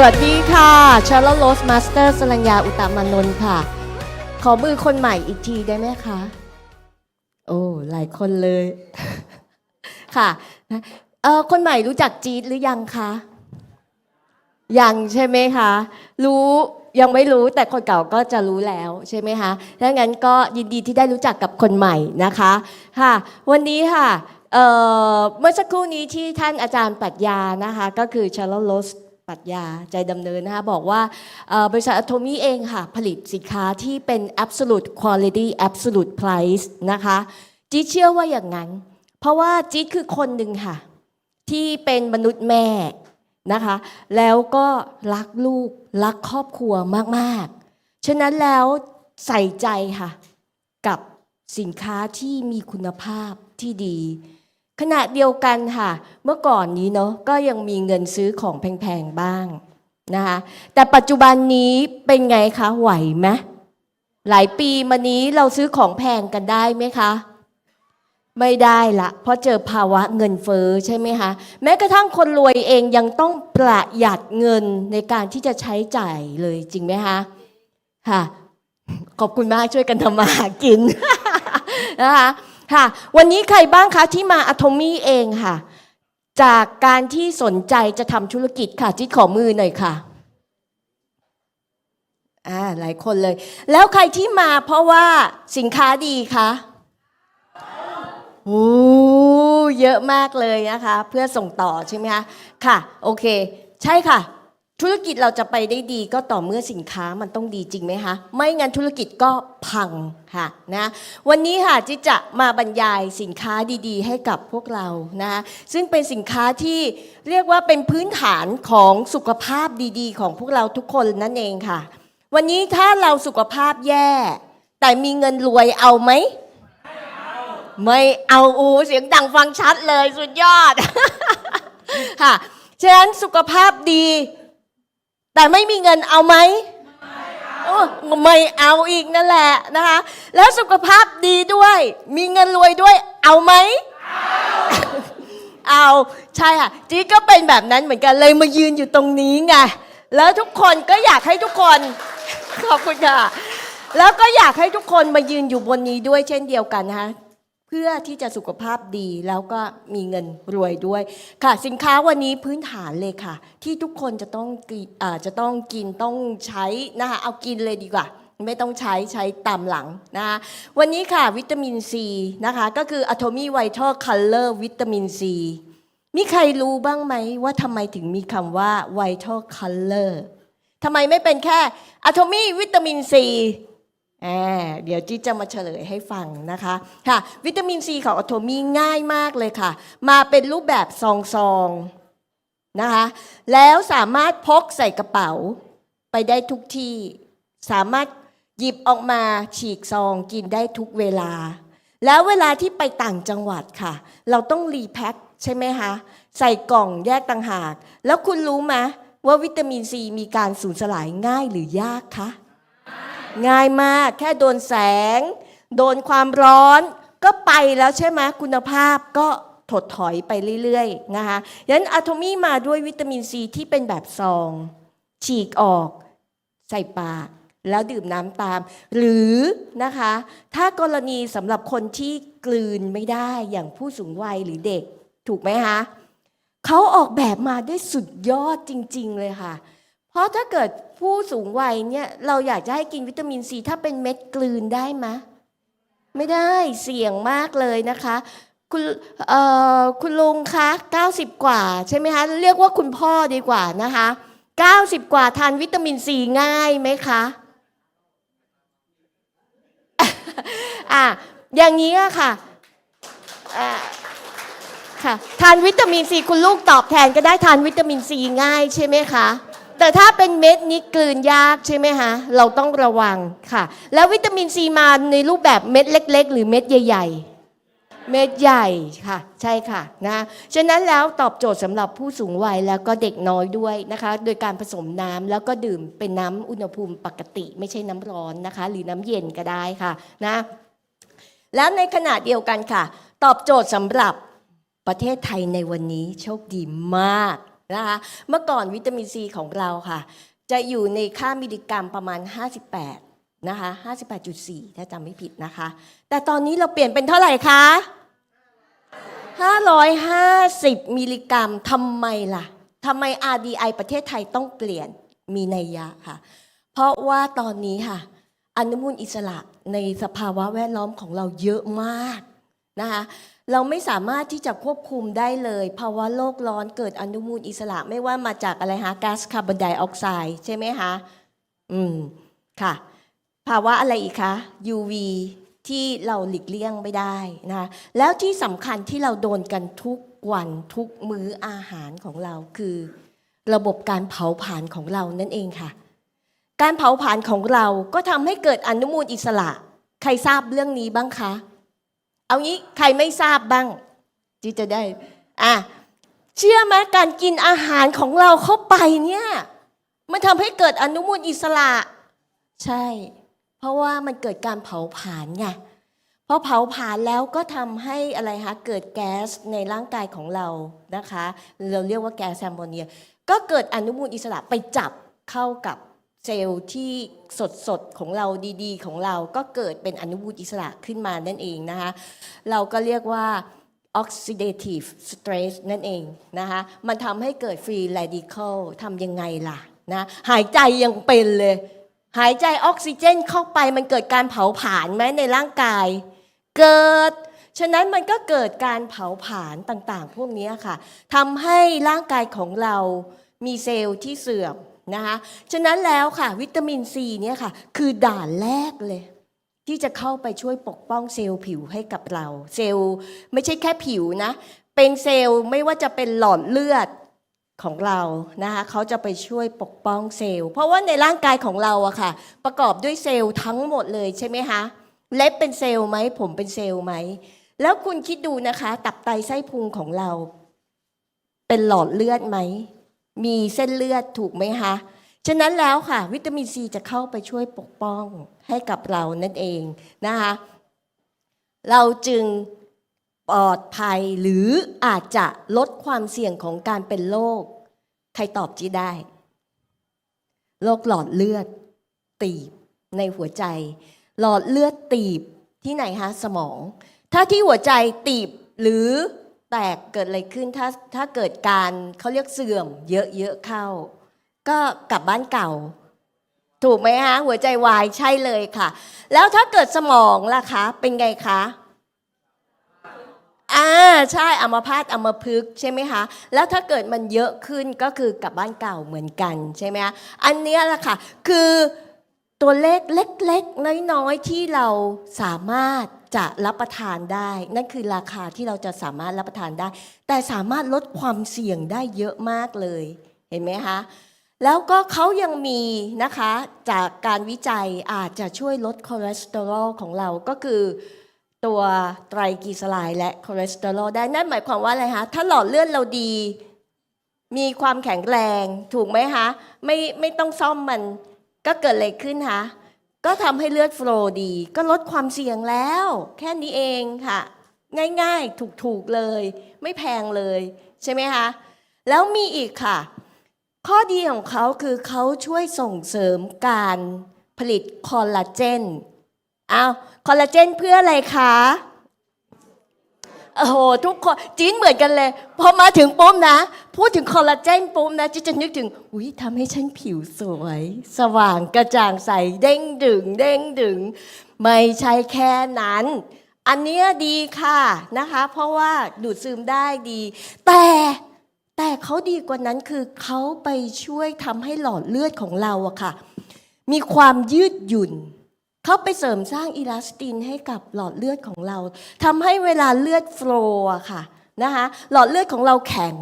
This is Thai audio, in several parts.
สวัสดีค่ะชาร์ลโรสมาสเตอร์สรัญญาอุตตมานนท์ค่ะ ขอมือคนใหม่อีกทีได้ไหมคะ โอ้ หลายคนเลย ค่ะนะเออคนใหม่รู้จักจีดหรือยังคะ ยังใช่ไหมคะ รู้ยังไม่รู้แต่คนเก่าก็จะรู้แล้วใช่ไหมคะดังนั้นก็ยินดีที่ได้รู้จักกับคนใหม่นะคะค่ะ วันนี้ค่ะเเมื่อสักครู่นี้ที่ท่านอาจารย์ปรัชญานะคะ ก็คือชาร์ลโรส ปรัชญาใจดำเนินนะคะบอกว่าบริษัทอะโทมีเองค่ะ ผลิตสินค้าที่เป็น absolute quality absolute price นะคะจีเชื่อว่าอย่างนั้น เพราะว่าจีคือคนหนึ่งค่ะ ที่เป็นมนุษย์แม่นะคะ แล้วก็รักลูกรักครอบครัวมาก ๆ ฉะนั้นแล้วใส่ใจค่ะ กับสินค้าที่มีคุณภาพที่ดี ขณะเดียวกันค่ะ เมื่อก่อนนี้เนาะก็ยังมีเงินซื้อของแพงๆบ้างนะคะแต่ปัจจุบันนี้เป็นไงคะไหวไหมหลายปีมานี้เราซื้อของแพงกันได้ไหมคะ ไม่ได้ละเพราะเจอภาวะเงินเฟ้อใช่ไหมคะแม้กระทั่งคนรวยเองยังต้องประหยัดเงินในการที่จะใช้จ่ายเลยจริงไหมคะค่ะ ขอบคุณมากช่วยกันทำมาหากินนะคะ ค่ะ วันนี้ใครบ้างคะที่มาอะโทมี่เองค่ะ จากการที่สนใจจะทำธุรกิจค่ะที่ขอมือหน่อยค่ะอ่าหลายคนเลย แล้วใครที่มาเพราะว่าสินค้าดีคะโอ้เยอะมากเลยนะคะ เพื่อส่งต่อใช่ไหมคะ ค่ะ โอเค ใช่ค่ะ ธุรกิจเราจะไปได้ดีก็ต่อเมื่อสินค้ามันต้องดีจริงไหมคะ ไม่งั้นธุรกิจก็พังค่ะนะวันนี้ค่ะจิจะมาบรรยายสินค้าดีๆ ให้กับพวกเรานะซึ่งเป็นสินค้าที่เรียกว่าเป็นพื้นฐานของสุขภาพดีๆ ของพวกเราทุกคนนั่นเองค่ะ วันนี้ถ้าเราสุขภาพแย่ แต่มีเงินรวยเอาไหมไม่เอาอูเสียงดังฟังชัดเลยสุดยอดค่ะฉะนั้นสุขภาพดี แต่ไม่มีเงินเอาไหมโอ้ไม่เอาอีกนั่นแหละนะคะ แล้วสุขภาพดีด้วย มีเงินรวยด้วยเอาไหมเอาใช่ค่ะจีดก็เป็นแบบนั้นเหมือนกันเลยมายืนอยู่ตรงนี้ไงแล้วทุกคนก็อยากให้ทุกคนขอบคุณค่ะแล้วก็อยากให้ทุกคนมายืนอยู่บนนี้ด้วยเช่นเดียวกันนะคะ เพื่อที่จะสุขภาพดีแล้วก็มีเงินรวยด้วยค่ะ สินค้าวันนี้พื้นฐานเลยค่ะ ที่ทุกคนจะต้องกิอ่าจะต้องกินต้องใช้นะคะเอากินเลยดีกว่า ไม่ต้องใช้ใช้ตามหลังนะคะวันนี้ค่ะวิตามินซีนะคะ ก็คือ Atomy Vital Color วิตามินซีมีใครรู้บ้างไหมว่าทำไมถึงมีคำว่า Vital Color ทำไมไม่เป็นแค่ Atomy วิตามินซี อ่าเดี๋ยวจิ๊จะมาเฉลยให้ฟังนะคะค่ะวิตามินซีของอ t โทมีง่ายมากเลยค่ะ มาเป็นรูปแบบซองๆนะคะแล้วสามารถพกใส่กระเป๋าไปได้ทุกที่ สามารถหยิบออกมาฉีกซองกินได้ทุกเวลา แล้วเวลาที่ไปต่างจังหวัดค่ะ เราต้องรีแพ็คใช่ไหมคะใส่กล่องแยกต่างหาก แล้วคุณรู้ไหมว่าวิตามินซีมีการสูญสลายง่ายหรือยากคะ ง่ายมากแค่โดนแสง โดนความร้อนก็ไปแล้วใช่ไหมคุณภาพก็ถดถอยไปเรื่อยๆนะคะยันอะโทมี่มาด้วยวิตามินซีที่เป็นแบบซอง ฉีกออกใส่ปาก แล้วดื่มน้ำตาม หรือนะคะ ถ้ากรณีสำหรับคนที่กลืนไม่ได้อย่างผู้สูงวัยหรือเด็ก ถูกไหมคะเขาออกแบบมาได้สุดยอดจริง ๆ เลยค่ะ ราะถ้าเกิดผู้สูงวัยเนี่ยเราอยากจะให้กินวิตามินซีถ้าเป็นเม็ดกลืนได้ไหมไม่ได้เสี่ยงมากเลยนะคะ คุณเอ่อคุณลุงคะ90 กว่าใช่ไหมคะเรียกว่าคุณพ่อดีกว่านะคะ 90 กว่าทานวิตามินซีง่ายไหมคะอะอย่างนี้อะค่ะอะค่ะทานวิตามินซีคุณลูกตอบแทนก็ได้ทานวิตามินซีง่ายใช่ไหมคะ แต่ถ้าเป็นเม็ดนี้กลืนยากใช่ไหมคะเราต้องระวังค่ะ แล้ววิตามินซีมาในรูปแบบเม็ดเล็ก ๆ หรือเม็ดใหญ่ ๆ เม็ดใหญ่ค่ะ ใช่ค่ะนะฉะนั้นแล้วตอบโจทย์สำหรับผู้สูงวัยแล้วก็เด็กน้อยด้วยนะคะ โดยการผสมน้ำแล้วก็ดื่มเป็นน้ำอุณหภูมิปกติ ไม่ใช่น้ำร้อนนะคะ หรือน้ำเย็นก็ได้ค่ะนะแล้วในขณะเดียวกันค่ะ ตอบโจทย์สำหรับประเทศไทยในวันนี้โชคดีมาก นะคะเมื่อก่อนวิตามินซีของเราค่ะ จะอยู่ในค่ามิลลิกรัมประมาณ 58 นะคะ 58.4 ถ้าจำไม่ผิดนะคะ แต่ตอนนี้เราเปลี่ยนเป็นเท่าไหร่คะ 550 มิลลิกรัมทำไมล่ะทำไม RDI ประเทศไทยต้องเปลี่ยนมีนัยยะค่ะ เพราะว่าตอนนี้ค่ะ อนุมูลอิสระในสภาวะแวดล้อมของเราเยอะมากนะคะ เราไม่สามารถที่จะควบคุมได้เลยภาวะโลกร้อนเกิดอนุมูลอิสระไม่ว่ามาจากอะไรคะก๊าซคาร์บอนไดออกไซด์ใช่ไหมคะอืมค่ะ ภาวะอะไรอีกคะ UV ที่เราหลีกเลี่ยงไม่ได้นะคะแล้วที่สำคัญที่เราโดนกันทุกวันทุกมื้ออาหารของเราคือ ระบบการเผาผลาญของเรานั่นเองค่ะ การเผาผลาญของเราก็ทำให้เกิดอนุมูลอิสระ ใครทราบเรื่องนี้บ้างคะ เอางี้ใครไม่ทราบบ้างที่จะได้อะเชื่อไหมการกินอาหารของเราเข้าไปเนี่ย มันทำให้เกิดอนุมูลอิสระ ใช่ เพราะว่ามันเกิดการเผาผลาญไงพอเผาผลาญแล้วก็ทำให้อะไรคะเกิดแก๊สในร่างกายของเรานะคะ เราเรียกว่าแก๊สแอมโมเนีย ก็เกิดอนุมูลอิสระไปจับเข้ากับ เซลล์ที่สดๆของเราดีๆ ของเราก็เกิดเป็นอนุมูลอิสระขึ้นมานั่นเองนะคะเราก็เรียกว่า oxidative stress นั่นเองนะคะมันทำให้เกิด free radical ทำยังไงล่ะนะหายใจยังเป็นเลย หายใจออกซิเจนเข้าไปมันเกิดการเผาผลาญไหมในร่างกาย เกิด ฉะนั้นมันก็เกิดการเผาผลาญต่างๆ พวกนี้ค่ะทำให้ร่างกายของเรามีเซลล์ที่เสื่อม นะคะฉะนั้นแล้วค่ะ วิตามินซีเนี่ยค่ะ คือด่านแรกเลย ที่จะเข้าไปช่วยปกป้องเซลล์ผิวให้กับเรา เซลล์ไม่ใช่แค่ผิวนะ เป็นเซลล์ไม่ว่าจะเป็นหลอดเลือดของเรานะคะเขาจะไปช่วยปกป้องเซลล์ เพราะว่าในร่างกายของเราอะค่ะ ประกอบด้วยเซลล์ทั้งหมดเลยใช่ไหมคะเล็บเป็นเซลล์ไหมผมเป็นเซลล์ไหมแล้วคุณคิดดูนะคะ ตับไตไส้พุงของเรา เป็นหลอดเลือดไหม มีเส้นเลือดถูกไหมคะ ฉะนั้นแล้วค่ะ วิตามินซีจะเข้าไปช่วยปกป้องให้กับเรานั่นเองนะคะเราจึงปลอดภัยหรืออาจจะลดความเสี่ยงของการเป็นโรคใครตอบจีได้โรคหลอดเลือดตีบในหัวใจ หลอดเลือดตีบที่ไหนคะสมอง ถ้าที่หัวใจตีบหรือ แตกเกิดอะไรขึ้นถ้าถ้าเกิดการเขาเรียกเสื่อม เยอะๆเข้า ก็กลับบ้านเก่า ถูกไหมฮะหัวใจวายใช่เลยค่ะ แล้วถ้าเกิดสมองล่ะคะ เป็นไงคะอ่าใช่อัมพาตอัมพฤกษ์ใช่ไหมคะแล้วถ้าเกิดมันเยอะขึ้นก็คือกลับบ้านเก่าเหมือนกันใช่ไหมคะอันเนี้ยแหละค่ะคือตัวเลขเล็กๆน้อยๆที่เราสามารถ จะรับประทานได้ นั่นคือราคาที่เราจะสามารถรับประทานได้ แต่สามารถลดความเสี่ยงได้เยอะมากเลย เห็นไหมคะแล้วก็เขายังมีนะคะจากการวิจัยอาจจะช่วยลดคอเลสเตอรอลของเราก็คือตัวไตรกลีเซอไรด์และคอเลสเตอรอลได้นั่นหมายความว่าอะไรคะถ้าหลอดเลือดเราดี มีความแข็งแรงถูกไหมคะไม่ไม่ต้องซ่อมมันก็เกิดอะไรขึ้นคะ ก็ทำให้เลือดฟลอดี ก็ลดความเสี่ยงแล้ว แค่นี้เองค่ะ ง่ายๆ ถูกๆเลย ไม่แพงเลย ใช่ไหมคะ แล้วมีอีกค่ะ ข้อดีของเขาคือเขาช่วยส่งเสริมการผลิตคอลลาเจนอ้าวคอลลาเจนเพื่ออะไรคะ โอ้โหทุกคนจีนเหมือนกันเลย พอมาถึงปุ๊บนะ พูดถึงคอลลาเจนปุ๊บนะจีจะนึกถึงอุ้ยทำให้ฉันผิวสวย สว่างกระจ่างใสเด้งดึง เด้งดึง ไม่ใช่แค่นั้น อันเนี้ยดีค่ะนะคะ เพราะว่าดูดซึมได้ดี แต่แต่เขาดีกว่านั้นคือเขาไปช่วยทำให้หลอดเลือดของเราอะค่ะ มีความยืดหยุ่น เขาไปเสริมสร้างอิลาสตินให้กับหลอดเลือดของเราทำให้เวลาเลือดโฟลว์ค่ะนะคะหลอดเลือดของเราแข็ง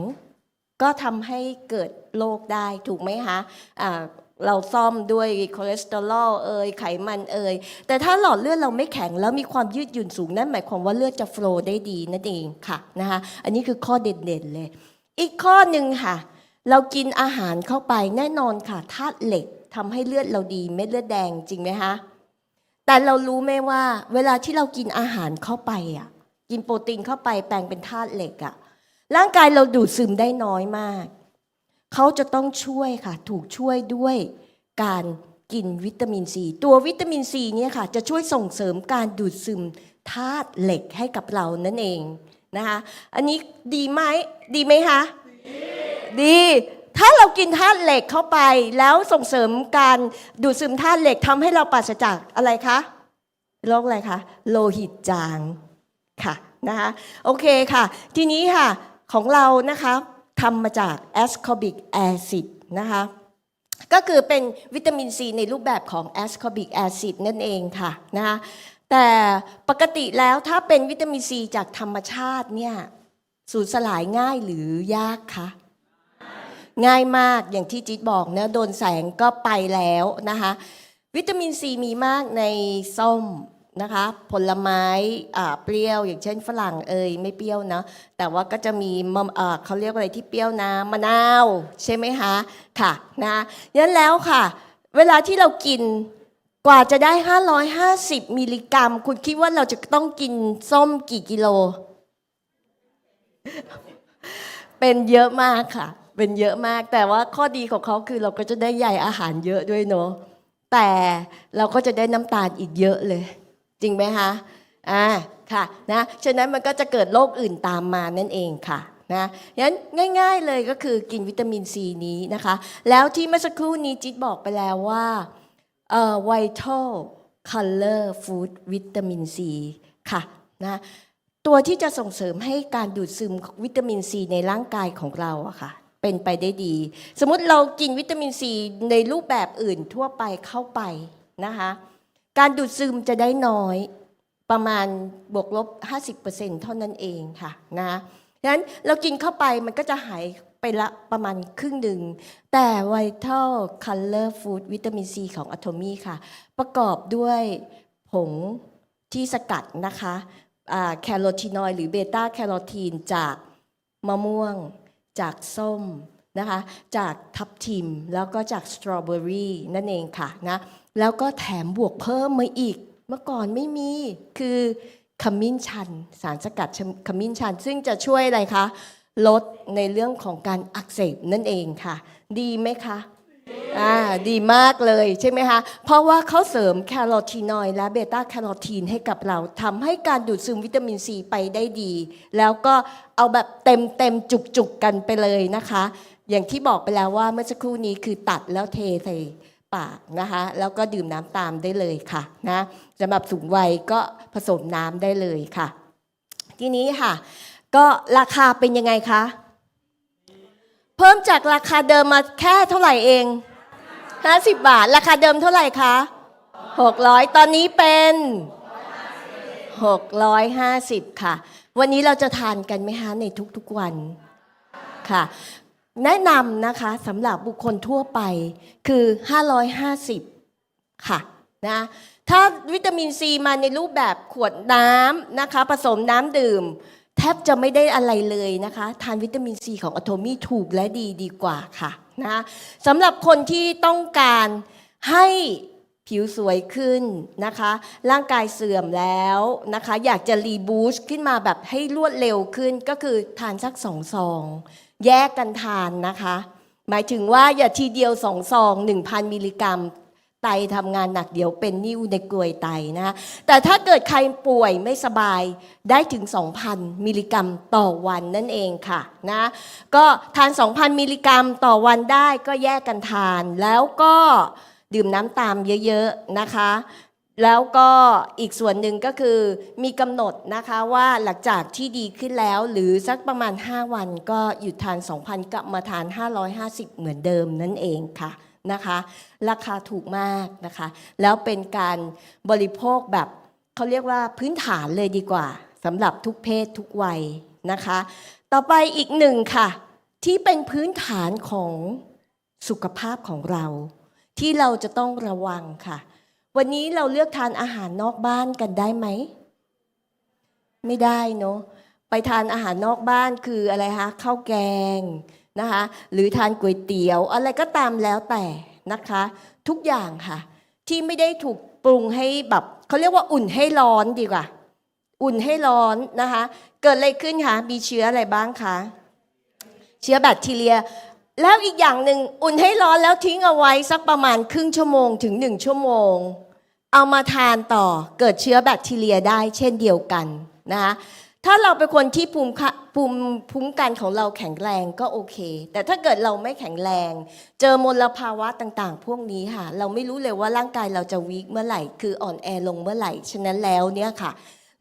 ก็ทำให้เกิดโรคได้ถูกไหมคะอ่าเราซ่อมด้วยคอเลสเตอรอลเอ่ยไขมันเอ่ยแต่ถ้าหลอดเลือดเราไม่แข็งแล้วมีความยืดหยุ่นสูงนั่นหมายความว่าเลือดจะโฟลว์ได้ดีนั่นเองค่ะนะคะอันนี้คือข้อเด่นๆเลย อีกข้อหนึ่งค่ะ เรากินอาหารเข้าไปแน่นอนค่ะธาตุเหล็กทำให้เลือดเราดีเม็ดเลือดแดงจริงไหมคะ แต่เรารู้ไหมว่า เวลาที่เรากินอาหารเข้าไปอะ กินโปรตีนเข้าไปแปลงเป็นธาตุเหล็กอะ ร่างกายเราดูดซึมได้น้อยมาก เขาจะต้องช่วยค่ะ ถูกช่วยด้วยการกินวิตามินซีตัววิตามินซีเนี่ยค่ะ จะช่วยส่งเสริมการดูดซึมธาตุเหล็กให้กับเรานั่นเองนะคะ อันนี้ดีไหมดีไหมคะ ดี ถ้าเรากินธาตุเหล็กเข้าไป แล้วส่งเสริมการดูดซึมธาตุเหล็กทำให้เราปราศจากอะไรคะโรคอะไรคะโลหิตจางค่ะนะคะโอเคค่ะ ทีนี้ค่ะของเรานะคะทำมาจาก ascorbic acid นะคะก็คือเป็นวิตามินซีในรูปแบบของ ascorbic acid นั่นเองค่ะนะคะแต่ปกติแล้วถ้าเป็นวิตามินซีจากธรรมชาติเนี่ยสูญสลายง่ายหรือยากคะ ง่ายมากอย่างที่จิ๊ดบอกเนะโดนแสงก็ไปแล้วนะคะวิตามินซีมีมากในส้มนะคะผลไม้อ่าเปรี้ยวอย่างเช่นฝรั่งเอยไม่เปรี้ยวนะแต่ว่าก็จะมีมะอ่าเขาเรียกอะไรที่เปรี้ยวนะมะนาว ใช่ไหมคะค่ะนะยันแล้วค่ะ เวลาที่เรากินกว่าจะได้ 550 มิลลิกรัม คุณคิดว่าเราจะต้องกินส้มกี่กิโล เป็นเยอะมากค่ะ เป็นเยอะมาก แต่ว่าข้อดีของเขาคือเราก็จะได้ใยอาหารเยอะด้วยเนาะแต่เราก็จะได้น้ำตาลอีกเยอะเลย จริงไหมคะอ่าค่ะนะฉะนั้นมันก็จะเกิดโรคอื่นตามมานั่นเองค่ะนะงั้นง่าย ๆเลยก็คือกินวิตามินซีนี้นะคะ แล้วที่เมื่อสักครู่นี้จิ๊ดบอกไปแล้วว่าเอ่อ vital color food วิตามินซีค่ะนะตัวที่จะส่งเสริมให้การดูดซึมวิตามินซีในร่างกายของเราอะค่ะ เป็นไปได้ดี สมมุติเรากินวิตามินซีในรูปแบบอื่นทั่วไปเข้าไปนะคะการดูดซึมจะได้น้อยประมาณบวกลบ 50%เท่านั้นเองค่ะนะดังนั้นเรากินเข้าไปมันก็จะหายไปละประมาณครึ่งหนึ่ง แต่ Vital Color Food วิตามินซีของ Atomy ค่ะ ประกอบด้วยผงที่สกัดนะคะแคโรทีนอยด์หรือเบต้าแคโรทีนจากมะม่วง จากส้มนะคะ จากทับทิม แล้วก็จากสตรอเบอรี่นั่นเองค่ะนะแล้วก็แถมบวกเพิ่มมาอีก เมื่อก่อนไม่มีคือขมิ้นชัน สารสกัดขมิ้นชัน ซึ่งจะช่วยอะไรคะลดในเรื่องของการอักเสบนั่นเองค่ะ ดีไหมคะ อ่าดีมากเลยใช่ไหมคะ เพราะว่าเขาเสริมแคโรทีนอยด์และเบต้าแคโรทีนให้กับเราทำให้การดูดซึมวิตามินซีไปได้ดี แล้วก็เอาแบบเต็มเต็มจุกจุกๆกันไปเลยนะคะ อย่างที่บอกไปแล้วว่าเมื่อสักครู่นี้คือตัดแล้วเทใส่ปากนะคะ แล้วก็ดื่มน้ำตามได้เลยค่ะนะสำหรับสูงวัยก็ผสมน้ำได้เลยค่ะ ทีนี้ค่ะ ก็ราคาเป็นยังไงคะ เพิ่มจากราคาเดิมมาแค่เท่าไหร่เอง 50 บาท ราคาเดิมเท่าไหร่คะ 600 ตอนนี้เป็น 650 ค่ะ วันนี้เราจะทานกันไหมคะในทุกๆวันค่ะ แนะนำนะคะสำหรับบุคคลทั่วไปคือ 550 ค่ะนะถ้าวิตามินซีมาในรูปแบบขวดน้ำนะคะ ผสมน้ำดื่ม แทบจะไม่ได้อะไรเลยนะคะ ทานวิตามินซีของอะโทมี่ถูกและดีดีกว่าค่ะนะสำหรับคนที่ต้องการให้ผิวสวยขึ้นนะคะ ร่างกายเสื่อมแล้วนะคะ อยากจะรีบูสต์ขึ้นมาแบบให้รวดเร็วขึ้นก็คือทานสักสองซอง แยกกันทานนะคะ หมายถึงว่าอย่าทีเดียวสองซอง 1,000 มิลลิกรัม ไตทำงานหนักเดี๋ยวเป็นนิ่วในกลวยไตนะคะแต่ถ้าเกิดใครป่วยไม่สบายได้ถึง 2,000 มิลลิกรัมต่อวันนั่นเองค่ะนะก็ทาน 2,000 มิลลิกรัมต่อวันได้ก็แยกกันทานแล้วก็ดื่มน้ำตามเยอะๆนะคะแล้วก็อีกส่วนหนึ่งก็คือมีกำหนดนะคะว่าหลังจากที่ดีขึ้นแล้วหรือสักประมาณ 5 วันก็หยุดทาน 2,000กลับมาทาน 550 เหมือนเดิมนั่นเองค่ะ นะคะ ราคาถูกมากนะคะ แล้วเป็นการบริโภคแบบเขาเรียกว่าพื้นฐานเลยดีกว่าสำหรับทุกเพศทุกวัยนะคะ ต่อไปอีกหนึ่งค่ะ ที่เป็นพื้นฐานของสุขภาพของเรา ที่เราจะต้องระวังค่ะ วันนี้เราเลือกทานอาหารนอกบ้านกันได้ไหม ไม่ได้เนาะไปทานอาหารนอกบ้านคืออะไรคะข้าวแกง นะคะหรือทานก๋วยเตี๋ยว อะไรก็ตามแล้วแต่นะคะ ทุกอย่างค่ะ ที่ไม่ได้ถูกปรุงให้แบบเขาเรียกว่าอุ่นให้ร้อนดีกว่า อุ่นให้ร้อนนะคะ เกิดอะไรขึ้นคะมีเชื้ออะไรบ้างคะเชื้อแบคทีเรีย แล้วอีกอย่างหนึ่งอุ่นให้ร้อนแล้วทิ้งเอาไว้สักประมาณครึ่งชั่วโมงถึงหนึ่งชั่วโมง เอามาทานต่อเกิดเชื้อแบคทีเรียได้เช่นเดียวกันนะคะ ถ้าเราเป็นคนที่ภูมิคะภูมิภูมิกันของเราแข็งแรงก็โอเค แต่ถ้าเกิดเราไม่แข็งแรง เจอมลภาวะต่างๆ พวกนี้ค่ะ เราไม่รู้เลยว่าร่างกายเราจะวีคเมื่อไหร่ คืออ่อนแอลงเมื่อไหร่ ฉะนั้นแล้วเนี่ยค่ะ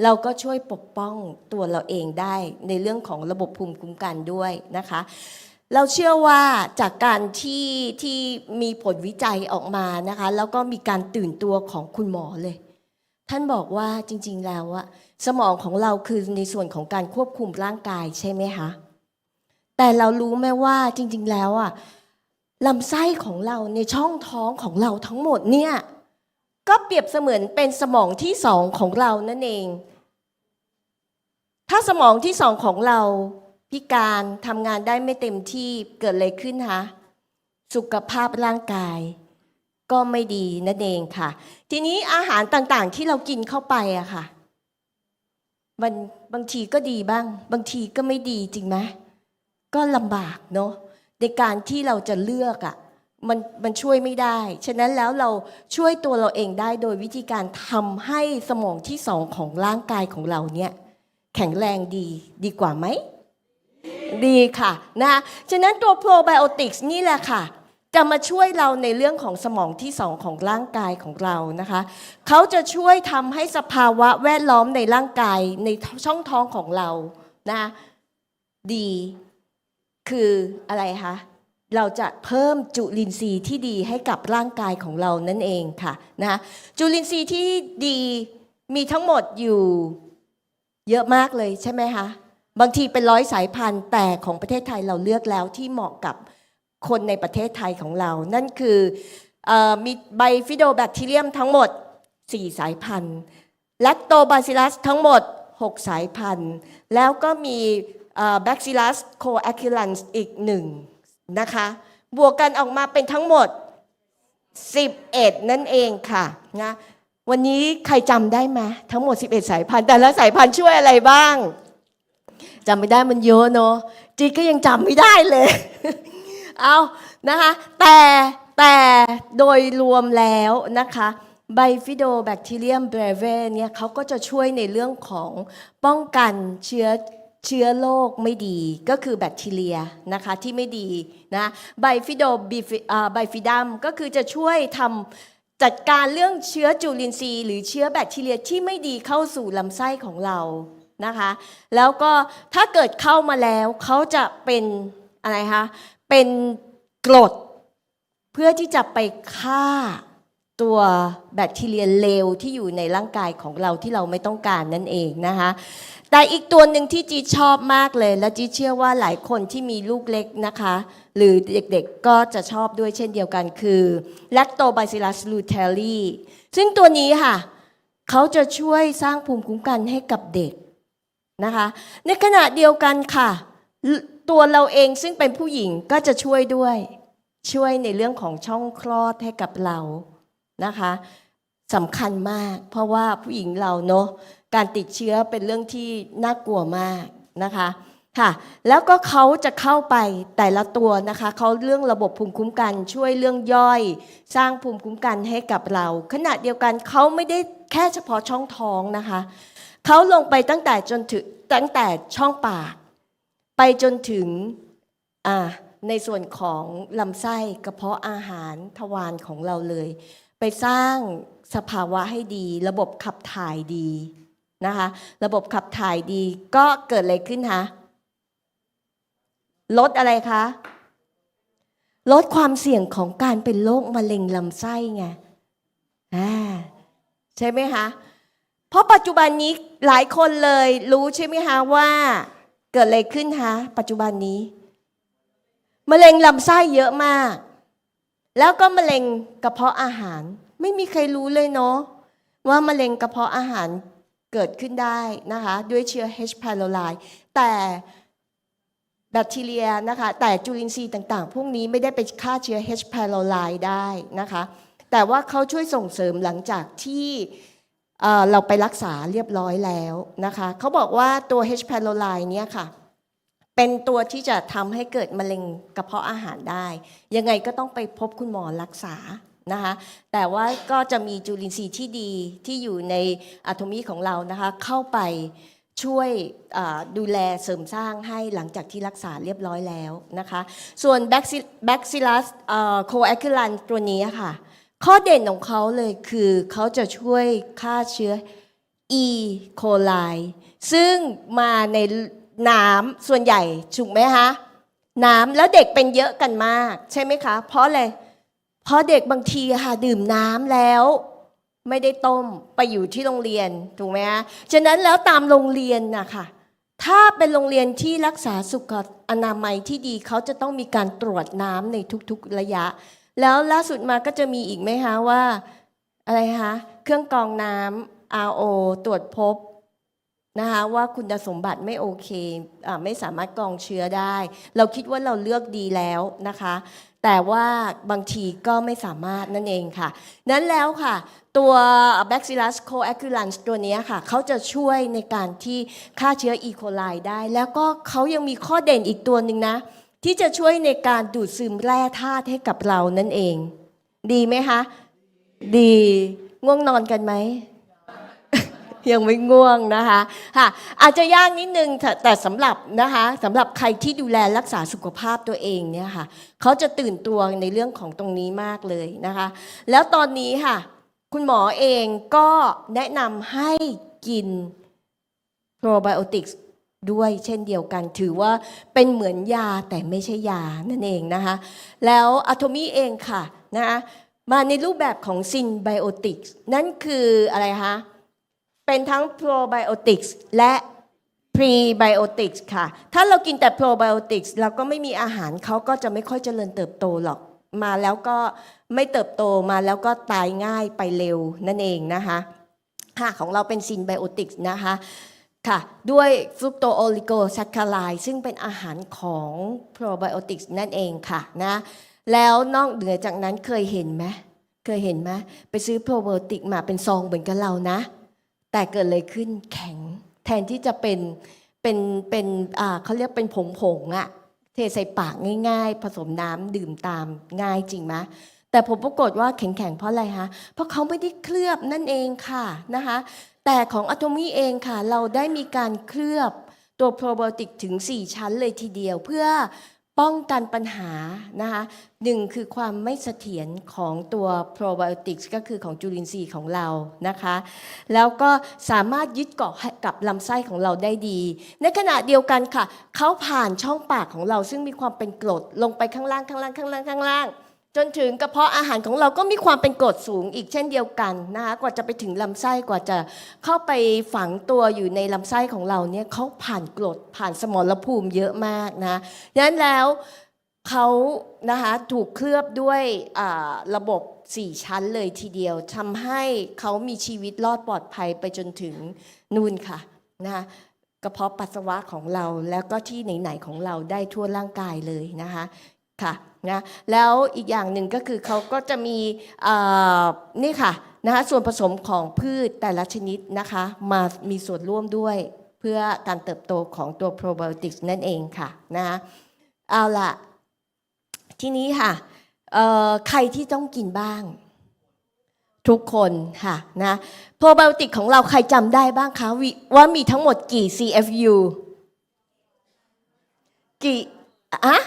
เราก็ช่วยปกป้องตัวเราเองได้ในเรื่องของระบบภูมิคุ้มกันด้วยนะคะ เราเชื่อว่าจากการที่ที่มีผลวิจัยออกมานะคะ แล้วก็มีการตื่นตัวของคุณหมอเลย ท่านบอกว่าจริง ๆ แล้วอะ สมองของเราคือในส่วนของการควบคุมร่างกายใช่ไหมคะแต่เรารู้ไหมว่าจริง ๆ แล้วอะลำไส้ของเราในช่องท้องของเราทั้งหมดเนี่ยก็เปรียบเสมือนเป็นสมองที่สองของเรานั่นเอง ถ้าสมองที่สองของเราพิการทำงานได้ไม่เต็มที่เกิดอะไรขึ้นคะสุขภาพร่างกาย ก็ไม่ดีนั่นเองค่ะ ทีนี้อาหารต่างๆที่เรากินเข้าไปอะค่ะ มันบางทีก็ดีบ้าง บางทีก็ไม่ดีจริงไหมก็ลำบากเนาะในการที่เราจะเลือกอะมันมันช่วยไม่ได้ ฉะนั้นแล้วเราช่วยตัวเราเองได้โดยวิธีการทำให้สมองที่สองของร่างกายของเราเนี่ยแข็งแรงดีดีกว่าไหม ดีค่ะนะ ฉะนั้นตัวโปรไบโอติกส์นี่แหละค่ะ จะมาช่วยเราในเรื่องของสมองที่สองของร่างกายของเรานะคะ เขาจะช่วยทำให้สภาวะแวดล้อมในร่างกายในช่องท้องของเรานะดี คืออะไรคะเราจะเพิ่มจุลินทรีย์ที่ดีให้กับร่างกายของเรานั่นเองค่ะนะคะจุลินทรีย์ที่ดีมีทั้งหมดอยู่เยอะมากเลยใช่ไหมคะบางทีเป็นร้อยสายพันธุ์แต่ของประเทศไทยเราเลือกแล้วที่เหมาะกับ คนในประเทศไทยของเรา นั่นคืออมีไบฟิโดแบคทีเรียมทั้งหมด 4 สายพันธุ์แลคโตบาซิลัสทั้งหมด 6 สายพันธุ์ แล้วก็มีแบคซิลัสโคแอคิลันส์อีกหนึ่งนะคะ บวกกันออกมาเป็นทั้งหมด 11 นั่นเองค่ะนะวันนี้ใครจำได้ไหมทั้งหมด 11 สายพันธุ์ แต่ละสายพันธุ์ช่วยอะไรบ้างจำไม่ได้มันเยอะเนอะจีก็ยังจำไม่ได้เลย เอานะคะแต่แต่โดยรวมแล้วนะคะไบฟิโดแบคทีเรียมเบรเวเนี่ยเขาก็จะช่วยในเรื่องของป้องกันเชื้อเชื้อโรคไม่ดีก็คือแบคทีเรียนะคะที่ไม่ดีนะไบฟิโดไบฟิดัมก็คือจะช่วยทำจัดการเรื่องเชื้อจุลินทรีย์ หรือเชื้อแบคทีเรียที่ไม่ดีเข้าสู่ลำไส้ของเรานะคะ แล้วก็ถ้าเกิดเข้ามาแล้วเขาจะเป็นอะไรคะ เป็นกรด เพื่อที่จะไปฆ่าตัวแบคทีเรียเลวที่อยู่ในร่างกายของเราที่เราไม่ต้องการนั่นเองนะคะแต่อีกตัวหนึ่งที่จีชอบมากเลย และจีเชื่อว่าหลายคนที่มีลูกเล็กนะคะ หรือเด็กๆก็จะชอบด้วยเช่นเดียวกันคือ Lactobacillus luteoli ซึ่งตัวนี้ค่ะ เขาจะช่วยสร้างภูมิคุ้มกันให้กับเด็กนะคะ ในขณะเดียวกันค่ะ ตัวเราเองซึ่งเป็นผู้หญิงก็จะช่วยด้วย ช่วยในเรื่องของช่องคลอดให้กับเรานะคะสำคัญมาก เพราะว่าผู้หญิงเราเนาะการติดเชื้อเป็นเรื่องที่น่ากลัวมากนะคะค่ะแล้วก็เขาจะเข้าไปแต่ละตัวนะคะเขาเรื่องระบบภูมิคุ้มกัน ช่วยเรื่องย่อย สร้างภูมิคุ้มกันให้กับเรา ขณะเดียวกันเขาไม่ได้แค่เฉพาะช่องท้องนะคะเขาลงไปตั้งแต่จนถึงตั้งแต่ช่องปาก ไปจนถึงในส่วนของลำไส้กระเพาะอาหารทวารของเราเลย ไปสร้างสภาวะให้ดี ระบบขับถ่ายดีนะคะระบบขับถ่ายดีก็เกิดอะไรขึ้นคะลดอะไรคะลดความเสี่ยงของการเป็นโรคมะเร็งลำไส้ไงใช่ไหมคะเพราะปัจจุบันนี้หลายคนเลยรู้ใช่ไหมคะว่า เกิดอะไรขึ้นคะปัจจุบันนี้มะเร็งลำไส้เยอะมาก แล้วก็มะเร็งกระเพาะอาหาร ไม่มีใครรู้เลยเนาะว่ามะเร็งกระเพาะอาหารเกิดขึ้นได้นะคะด้วยเชื้อ H. pylori แต่แบคทีเรียนะคะแต่จุลินทรีย์ต่างๆ พวกนี้ไม่ได้ไปฆ่าเชื้อ H. pylori ได้นะคะแต่ว่าเขาช่วยส่งเสริมหลังจากที่ เเราไปรักษาเรียบร้อยแล้วนะคะเขาบอกว่าตัว H. pylori เนี่ยค่ะ เป็นตัวที่จะทำให้เกิดมะเร็งกระเพาะอาหารได้ ยังไงก็ต้องไปพบคุณหมอรักษานะคะแต่ว่าก็จะมีจุลินทรีย์ที่ดีที่อยู่ในอะโทมีของเรานะคะเข้าไปช่วยดูแลเสริมสร้างให้หลังจากที่รักษาเรียบร้อยแล้วนะคะ ส่วน Bacillus โคแอคิลันตัวนี้ค่ะ ข้อเด่นของเขาเลยคือเขาจะช่วยฆ่าเชื้อ E. coli ซึ่งมาในน้ำส่วนใหญ่ถูกไหมคะน้ำแล้วเด็กเป็นเยอะกันมาก ใช่ไหมคะ เพราะอะไรเพราะเด็กบางทีค่ะดื่มน้ำแล้ว ไม่ได้ต้มไปอยู่ที่โรงเรียนถูกไหมคะฉะนั้นแล้วตามโรงเรียนนะคะถ้าเป็นโรงเรียนที่รักษาสุขอนามัยที่ดีเขาจะต้องมีการตรวจน้ำในทุกๆระยะ แล้วล่าสุดมาก็จะมีอีกไหมคะว่า อะไรคะเครื่องกรองน้ำ RO ตรวจพบนะคะว่าคุณสมบัติไม่โอเคอไม่สามารถกรองเชื้อได้ เราคิดว่าเราเลือกดีแล้วนะคะ แต่ว่าบางทีก็ไม่สามารถนั่นเองค่ะ นั้นแล้วค่ะ ตัว Bacillus coagulans ตัวนี้ค่ะ เขาจะช่วยในการที่ฆ่าเชื้อ E. coli ได้ แล้วก็เขายังมีข้อเด่นอีกตัวหนึ่งนะ ที่จะช่วยในการดูดซึมแร่ธาตุให้กับเรานั่นเอง ดีไหมคะ ดีง่วงนอนกันไหม ยังไม่ง่วงนะคะค่ะอาจจะยากนิดนึงแต่แต่สำหรับนะคะสำหรับใครที่ดูแลรักษาสุขภาพตัวเองเนี่ยค่ะเขาจะตื่นตัวในเรื่องของตรงนี้มากเลยนะคะ แล้วตอนนี้ค่ะ คุณหมอเองก็แนะนำให้กินโปรไบโอติกส์ ด้วยเช่นเดียวกันถือว่าเป็นเหมือนยาแต่ไม่ใช่ยานั่นเองนะคะแล้วอะโทมีเองค่ะนะคะมาในรูปแบบของซินไบโอติกส์นั่นคืออะไรคะเป็นทั้ง probiotics และ prebiotics ค่ะ ถ้าเรากินแต่ probiotics เราก็ไม่มีอาหารเขาก็จะไม่ค่อยเจริญเติบโตหรอก มาแล้วก็ไม่เติบโตมาแล้วก็ตายง่ายไปเร็วนั่นเองนะคะค่ะของเราเป็น synbiotics นะคะ ค่ะ ด้วยฟรุกโตโอลิโกแซคคารายซึ่งเป็นอาหารของ probiotics นั่นเองค่ะนะแล้วนอกเหนือจากนั้นเคยเห็นไหมเคยเห็นไหมไปซื้อ probiotic มาเป็นซองเหมือนกับเรานะ แต่เกิดอะไรขึ้นแข็ง แทนที่จะเป็นเป็นเป็นอ่าเขาเรียกเป็นผงผงๆอะเทใส่ปากง่าย ๆ ผสมน้ำดื่มตามง่ายจริงไหมแต่ผมปรากฏว่าแข็งๆเพราะอะไรฮะเพราะเขาไม่ได้เคลือบนั่นเองค่ะนะคะ แต่ของอะโ o มีเองค่ะ เราได้มีการเคลือบตัวโปรไบโอติกถึง 4 ชั้นเลยทีเดียวเพื่อป้องกันปัญหานะคะหนึ่งคือความไม่เสถียรของตัวโปรไบโอติกก็คือของจุลินทรีย์ของเรานะคะ แล้วก็สามารถยึดเกาะกับลำไส้ของเราได้ดี ในขณะเดียวกันค่ะ เขาผ่านช่องปากของเราซึ่งมีความเป็นกรดลงไปข้างล่างข้างล่างข้างล่างข้างล่าง จนถึงกระเพาะอาหารของเราก็มีความเป็นกรดสูงอีกเช่นเดียวกันนะคะกว่าจะไปถึงลำไส้กว่าจะเข้าไปฝังตัวอยู่ในลำไส้ของเราเนี่ยเขาผ่านกรดผ่านสมรภูมิเยอะมากนะดังนั้นแล้วเขานะคะถูกเคลือบด้วยระบบ4ชั้นเลยทีเดียวทำให้เขามีชีวิตรอดปลอดภัยไปจนถึงนู่นค่ะนะคะกระเพาะปัสสาวะของเราแล้วก็ที่ไหนๆของเราได้ทั่วร่างกายเลยนะคะค่ะ นะแล้วอีกอย่างหนึ่งก็คือเขาก็จะมีนี่ค่ะนะคะส่วนผสมของพืชแต่ละชนิดนะคะมามีส่วนร่วมด้วยเพื่อการเติบโตของตัวโปรไบโอติกนั่นเองค่ะนะคะเอาละทีนี้ค่ะใครที่ต้องกินบ้าง ทุกคนค่ะนะโปรไบโอติกของเราใครจำได้บ้างคะว่ามีทั้งหมดกี่ CFU กี่อะ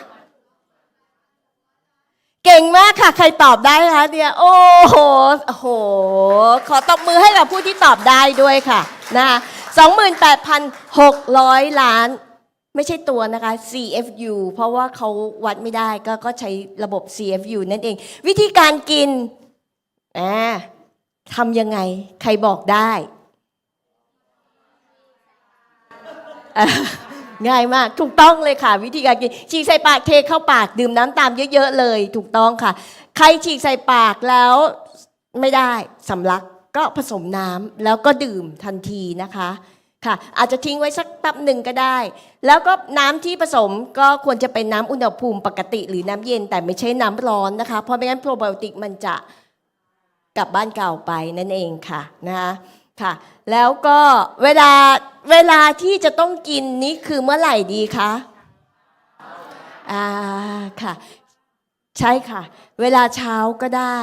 เก่งมากค่ะ ใครตอบได้คะเนี่ยโอ้โหโอ้โห ขอตบมือให้กับผู้ที่ตอบได้ด้วยค่ะนะคะ28,600 ล้าน ไม่ใช่ตัวนะคะ CFU เพราะว่าเขาวัดไม่ได้ก็ก็ใช้ระบบ CFU นั่นเอง วิธีการกินอ่าทำยังไง ใครบอกได้ ง่ายมาก ถูกต้องเลยค่ะ วิธีการกินฉีกใส่ปากเทเข้าปากดื่มน้ำตามเยอะๆเลย ถูกต้องค่ะ ใครฉีกใส่ปากแล้วไม่ได้สำลักก็ผสมน้ำแล้วก็ดื่มทันทีนะคะค่ะ อาจจะทิ้งไว้สักแป๊บหนึ่งก็ได้ แล้วก็น้ำที่ผสมก็ควรจะเป็นน้ำอุณหภูมิปกติหรือน้ำเย็นแต่ไม่ใช่น้ำร้อนนะคะ เพราะไม่งั้นโปรไบโอติกมันจะกลับบ้านเก่าไปนั่นเองค่ะนะคะ ค่ะ แล้วก็เวลาเวลาที่จะต้องกินนี่คือเมื่อไหร่ดีคะอ่าค่ะ ใช่ค่ะ เวลาเช้าก็ได้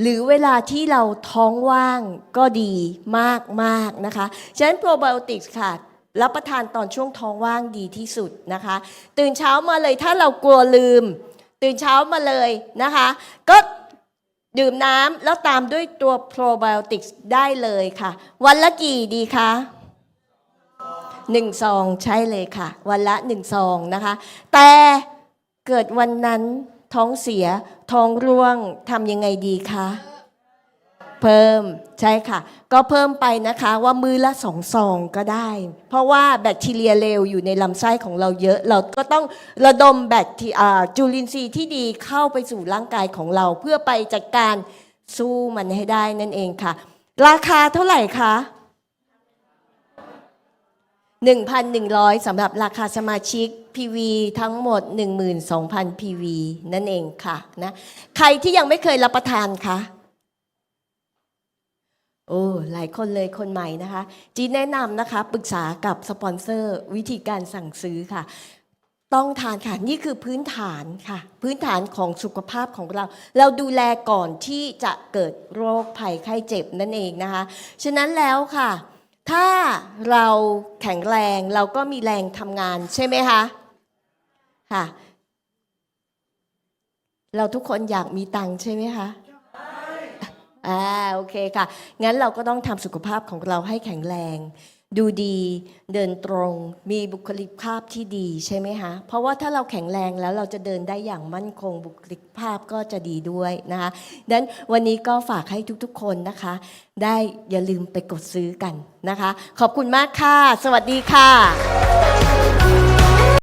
หรือเวลาที่เราท้องว่างก็ดีมากมากๆนะคะฉะนั้นโปรไบโอติกส์ค่ะรับประทานตอนช่วงท้องว่างดีที่สุดนะคะ ตื่นเช้ามาเลยถ้าเรากลัวลืม ตื่นเช้ามาเลยนะคะ ก็ ดื่มน้ำแล้วตามด้วยตัวโปรไบโอติกได้เลยค่ะ วันละกี่ดีคะหนึ่งซองใช่เลยค่ะ วันละหนึ่งซองนะคะ แต่เกิดวันนั้นท้องเสียท้องร่วงทำยังไงดีคะ เพิ่มใช่ค่ะ ก็เพิ่มไปนะคะว่ามือละสองซองก็ได้ เพราะว่าแบคทีเรียเลวอยู่ในลำไส้ของเราเยอะ เราก็ต้องระดมแบคทีจุลินทรีย์ที่ดีเข้าไปสู่ร่างกายของเรา เพื่อไปจัดการสู้มันให้ได้นั่นเองค่ะ ราคาเท่าไหร่คะ1,100สำหรับราคาสมาชิก PV ทั้งหมด 12,000 PV นั่นเองค่ะนะใครที่ยังไม่เคยรับประทานคะ โอ้หลายคนเลยคนใหม่นะคะจีนแนะนำนะคะปรึกษากับสปอนเซอร์วิธีการสั่งซื้อค่ะ ต้องทานค่ะ นี่คือพื้นฐานค่ะ พื้นฐานของสุขภาพของเรา เราดูแลก่อนที่จะเกิดโรคภัยไข้เจ็บนั่นเองนะคะ ฉะนั้นแล้วค่ะ ถ้าเราแข็งแรงเราก็มีแรงทำงานใช่ไหมคะค่ะ เราทุกคนอยากมีตังค์ใช่ไหมคะ อ่าโอเคค่ะ งั้นเราก็ต้องทำสุขภาพของเราให้แข็งแรง ดูดีเดินตรง มีบุคลิกภาพที่ดีใช่ไหมคะเพราะว่าถ้าเราแข็งแรงแล้วเราจะเดินได้อย่างมั่นคงบุคลิกภาพก็จะดีด้วยนะคะดังนั้นวันนี้ก็ฝากให้ทุกๆ คนนะคะ ได้อย่าลืมไปกดซื้อกันนะคะ ขอบคุณมากค่ะ สวัสดีค่ะ